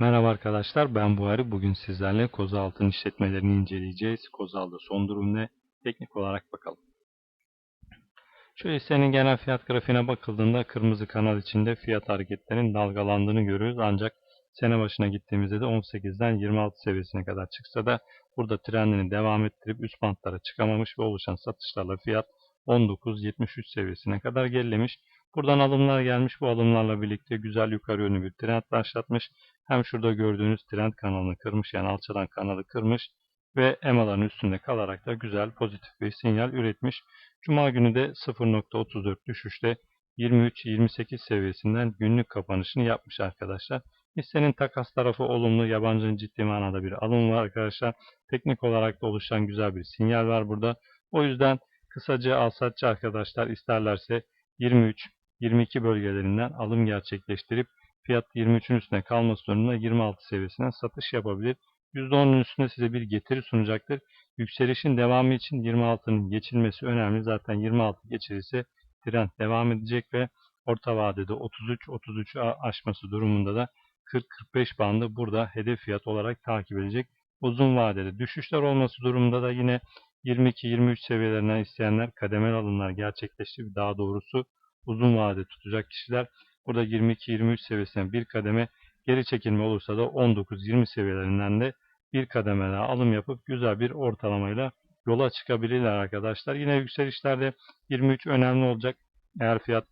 Merhaba arkadaşlar ben Buhari. Bugün sizlerle Kozalt'ın işletmelerini inceleyeceğiz. Kozal'da son durum ne? Teknik olarak bakalım. Şu hissenin genel fiyat grafiğine bakıldığında kırmızı kanal içinde fiyat hareketlerinin dalgalandığını görüyoruz. Ancak sene başına gittiğimizde de 18'den 26 seviyesine kadar çıksa da burada trendini devam ettirip üst bantlara çıkamamış ve oluşan satışlarla fiyat 19.73 seviyesine kadar gerilemiş. Buradan alımlar gelmiş. Bu alımlarla birlikte güzel yukarı yönlü bir trend başlatmış. Hem şurada gördüğünüz trend kanalını kırmış yani alçalan kanalı kırmış ve EMA'ların üstünde kalarak da güzel pozitif bir sinyal üretmiş. Cuma günü de 0.34 düşüşte 23-28 seviyesinden günlük kapanışını yapmış arkadaşlar. Hissenin takas tarafı olumlu, yabancının ciddi manada bir alım var arkadaşlar. Teknik olarak da oluşan güzel bir sinyal var burada. O yüzden kısaca alsatçı arkadaşlar isterlerse 23 22 bölgelerinden alım gerçekleştirip fiyat 23'ün üstüne kalması durumunda 26 seviyesinden satış yapabilir. %10'un üstünde size bir getiri sunacaktır. Yükselişin devamı için 26'nın geçilmesi önemli. Zaten 26 geçilirse trend devam edecek ve orta vadede 33-33'ü aşması durumunda da 40-45 bandı burada hedef fiyat olarak takip edecek. Uzun vadede düşüşler olması durumunda da yine 22-23 seviyelerinden isteyenler kademeli alımlar gerçekleştirip daha doğrusu uzun vade tutacak kişiler burada 22-23 seviyesinden bir kademe geri çekilme olursa da 19-20 seviyelerinden de bir kademe daha alım yapıp güzel bir ortalamayla yola çıkabilirler arkadaşlar. Yine yükselişlerde 23 önemli olacak. Eğer fiyat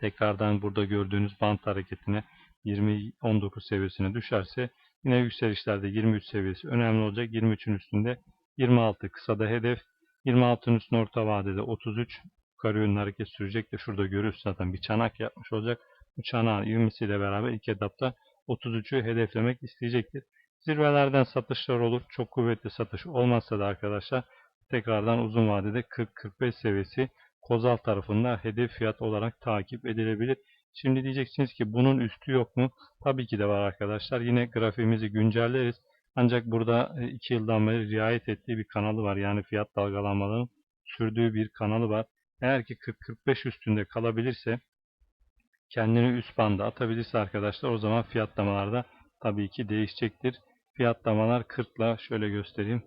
tekrardan burada gördüğünüz bant hareketine 20-19 seviyesine düşerse yine yükselişlerde 23 seviyesi önemli olacak. 23'ün üstünde 26 kısada hedef 26'ın üstünde orta vadede 33 yukarı yönlü hareket sürecek de şurada görüyorsunuz zaten bir çanak yapmış olacak. Bu çanağın ivmesiyle beraber ilk etapta 33'ü hedeflemek isteyecektir. Zirvelerden satışlar olur. Çok kuvvetli satış olmazsa da arkadaşlar tekrardan uzun vadede 40-45 seviyesi Kozal tarafında hedef fiyat olarak takip edilebilir. Şimdi diyeceksiniz ki bunun üstü yok mu? Tabii ki de var arkadaşlar. Yine grafiğimizi güncelleriz. Ancak burada 2 yıldan beri riayet ettiği bir kanalı var. Yani fiyat dalgalanmalarının sürdüğü bir kanalı var. Eğer ki 40-45 üstünde kalabilirse kendini üst banda atabilirse arkadaşlar o zaman fiyatlamalarda tabii ki değişecektir. Fiyatlamalar 40 ile şöyle göstereyim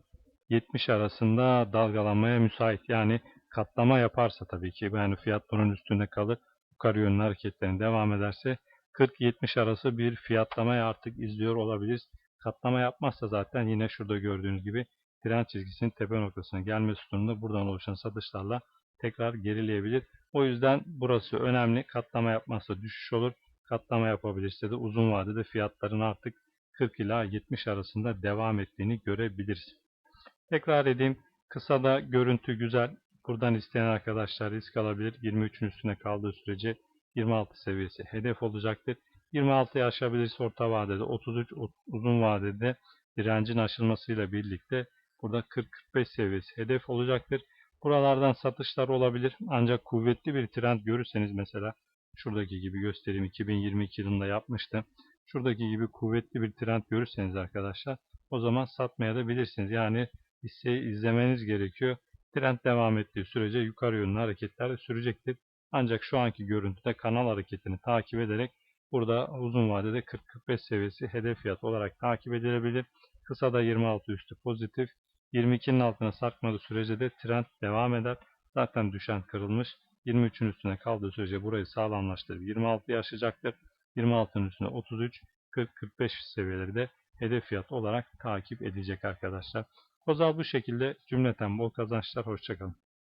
70 arasında dalgalanmaya müsait. Yani katlama yaparsa tabii ki yani fiyat bunun üstünde kalır. Yukarı yönlü hareketlerin devam ederse 40-70 arası bir fiyatlamaya artık izliyor olabiliriz. Katlama yapmazsa zaten yine şurada gördüğünüz gibi trend çizgisinin tepe noktasına gelmesi durumunda buradan oluşan satışlarla tekrar gerileyebilir. O yüzden burası önemli. Katlama yapmazsa düşüş olur. Katlama yapabilirse de uzun vadede fiyatların artık 40 ila 70 arasında devam ettiğini görebiliriz. Tekrar edeyim. Kısada görüntü güzel. Buradan isteyen arkadaşlar risk alabilir. 23'ün üstüne kaldığı sürece 26 seviyesi hedef olacaktır. 26'yı aşabilirse orta vadede 33 uzun vadede direncin aşılmasıyla birlikte burada 40-45 seviyesi hedef olacaktır. Buralardan satışlar olabilir. Ancak kuvvetli bir trend görürseniz mesela şuradaki gibi göstereyim 2022 yılında yapmıştım. Şuradaki gibi kuvvetli bir trend görürseniz arkadaşlar o zaman satmaya da bilirsiniz. Yani hisseyi izlemeniz gerekiyor. Trend devam ettiği sürece yukarı yönlü hareketler sürecektir. Ancak şu anki görüntüde kanal hareketini takip ederek burada uzun vadede 40-45 seviyesi hedef fiyat olarak takip edilebilir. Kısada 26 üstü pozitif. 22'nin altına sarkmadığı sürece de trend devam eder. Zaten düşen kırılmış. 23'ün üstüne kaldığı sürece burayı sağlamlaştırıp 26'yı aşacaktır. 26'nın üstüne 33, 40-45 seviyeleri de hedef fiyat olarak takip edilecek arkadaşlar. Kozal bu şekilde cümleten bol kazançlar. Hoşçakalın.